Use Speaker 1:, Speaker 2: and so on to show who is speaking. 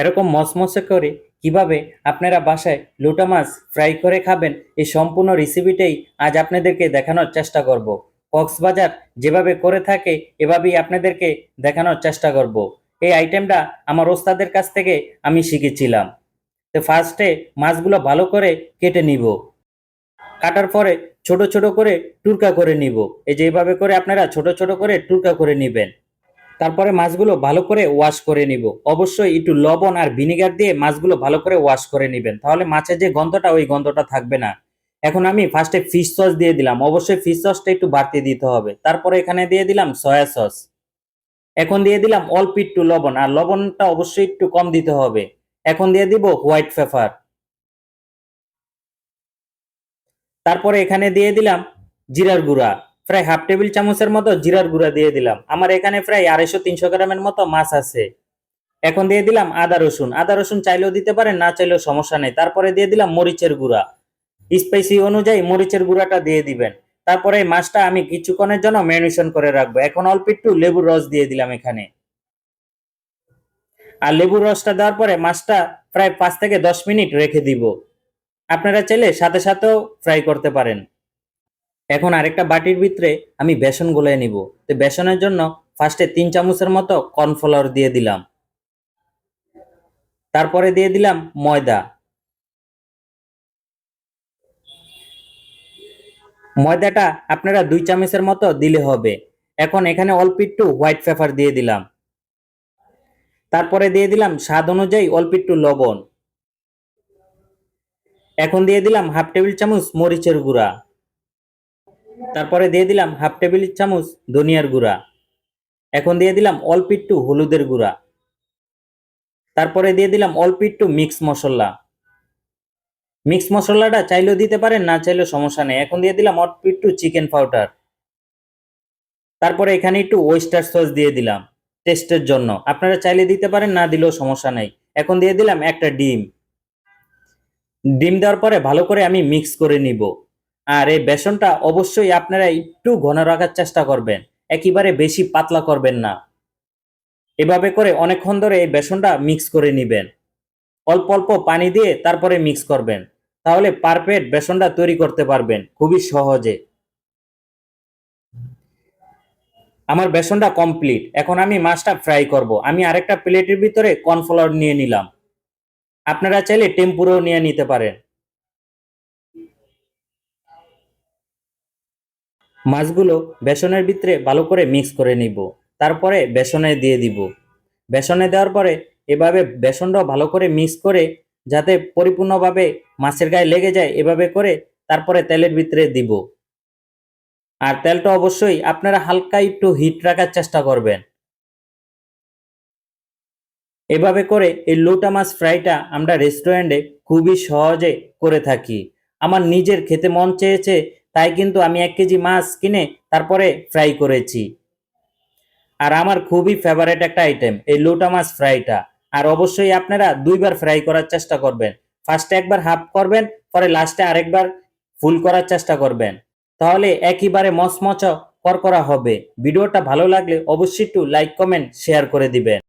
Speaker 1: এরকম মসমসে করে কীভাবে আপনারা বাসায় লোটা মাছ ফ্রাই করে খাবেন, এই সম্পূর্ণ রেসিপিটাই আজ আপনাদেরকে দেখানোর চেষ্টা করব। কক্সবাজার যেভাবে করে থাকে, এভাবেই আপনাদেরকে দেখানোর চেষ্টা করব। এই আইটেমটা আমার ওস্তাদের কাছ থেকে আমি শিখেছিলাম। তো ফার্স্টে মাছগুলো ভালো করে কেটে নিব। কাটার পরে ছোট ছোট করে টুরকা করে নিব। এই যে এইভাবে করে আপনারা ছোট ছোট করে টুরকা করে নেবেন। তারপরে মাছগুলো ভালো করে ওয়াশ করে নিব। অবশ্যই একটু লবণ আর ভিনিগার দিয়ে মাছগুলো ভালো করে ওয়াশ করে নেবেন। তাহলে মাছের যে গন্ধটা, ওই গন্ধটা থাকবে না। এখন আমি ফার্স্টে ফিশ সস দিয়ে দিলাম। অবশ্যই ফিশ সসটা একটু বাড়তি দিতে হবে। তারপরে এখানে দিয়ে দিলাম সয়া সস এখন দিয়ে দিলাম অল্প একটু লবণ। আর লবণটা অবশ্যই একটু কম দিতে হবে। এখন দিয়ে দিব হোয়াইট পেপার তারপরে এখানে দিয়ে দিলাম জিরার গুঁড়া। প্রায় হাফ টেবিল চামচের মতো জিরার গুঁড়া দিয়ে দিলাম। আমার এখানে প্রায় আড়াইশো তিনশো গ্রামের মতো মাছ আছে। এখন দিয়ে দিলাম আদা রসুন। আদা রসুন চাইলেও দিতে পারেন, না চাইলেও সমস্যা নেই। তারপরে দিয়ে দিলাম মরিচের গুঁড়া। স্পাইসি অনুযায়ী মরিচের গুঁড়াটা দিয়ে দিবেন। তারপরে এই মাছটা আমি কিছুক্ষণের জন্য ম্যারিনেশন করে রাখব। এখন অল্প একটু লেবুর রস দিয়ে দিলাম এখানে। আর লেবুর রসটা দেওয়ার পরে মাছটা প্রায় পাঁচ থেকে দশ মিনিট রেখে দিব। আপনারা চাইলে সাথে সাথেও ফ্রাই করতে পারেন। এখন আরেকটা বাটির ভিতরে আমি বেসন গুলে নিব। তো বেসনের জন্য ফার্স্টে তিন চামচের মতো কর্নফ্লাওয়ার দিয়ে দিলাম। তারপরে দিয়ে দিলাম ময়দা। ময়দাটা আপনারা দুই চামচের মতো দিলে হবে। এখন এখানে অল্প একটু হোয়াইট পেপার দিয়ে দিলাম। তারপরে দিয়ে দিলাম স্বাদ অনুযায়ী অল্প একটু লবণ। এখন দিয়ে দিলাম হাফ টেবিল চামচ মরিচের গুঁড়া। তারপরে দিয়ে দিলাম হাফ টেবিল চামচ ধনিয়ার গুঁড়া। এখন দিয়ে দিলাম অল্প একটু হলুদের গুঁড়া। তারপরে দিয়ে দিলাম অল্প একটু মিক্স মশলা। মিক্স মশলাটা চাইলেও দিতে পারেন, না চাইলেও সমস্যা নেই। এখন দিয়ে দিলাম অল্প একটু চিকেন পাউডার তারপরে এখানে একটু ওয়েস্টার সস দিয়ে দিলাম টেস্টের জন্য। আপনারা চাইলে দিতে পারেন, না দিলেও সমস্যা নেই। এখন দিয়ে দিলাম একটা ডিম। ডিম দেওয়ার পরে ভালো করে আমি মিক্স করে নিব। আর এই বেসনটা অবশ্যই আপনারা একটু ঘন রাখার চেষ্টা করবেন। একেবারে বেশি পাতলা করবেন না। এভাবে করে অনেকক্ষণ ধরে এই বেসনটা মিক্স করে নেবেন। অল্প অল্প পানি দিয়ে তারপরে মিক্স করবেন। তাহলে পারফেক্ট বেসনটা তৈরি করতে পারবেন, খুবই সহজে। আমার বেসনটা কমপ্লিট এখন আমি মাছটা ফ্রাই করব। আমি আরেকটা প্লেটের ভিতরে কর্নফ্লাওয়ার নিয়ে নিলাম। আপনারা চাইলে টেম্পুরও নিয়ে নিতে পারেন। মাছগুলো বেসনের ভিতরে ভালো করে মিক্স করে নিব। তারপরে বেসনে দিয়ে দিব। বেসনে দেওয়ার পরে এভাবে বেসনটাও ভালো করে মিক্স করে যাতে পরিপূর্ণভাবে মাছের গায়ে লেগে যায়, এভাবে করে তারপরে তেলের ভিতরে দিব। আর তেলটা অবশ্যই আপনারা হালকা একটু হিট রাখার চেষ্টা করবেন। এভাবে করে এই লোটা মাছ ফ্রাইটা আমরা রেস্টুরেন্টে খুবই সহজে করে থাকি। আমার নিজের খেতে মন চেয়েছে তাই কিন্তু আমি এক কেজি মাছ কিনে তারপরে ফ্রাই করেছি। আর আমার খুবই ফেভারেট একটা আইটেম এই লোটা মাছ ফ্রাইটা আর অবশ্যই আপনারা দুইবার ফ্রাই করার চেষ্টা করবেন। ফার্স্টে একবার হাফ করবেন, পরে লাস্টে আরেকবার ফুল করার চেষ্টা করবেন। তাহলে একইবারে মচমচ করা হবে। ভিডিওটা ভালো লাগলে অবশ্যই একটু লাইক কমেন্ট শেয়ার করে দিবেন।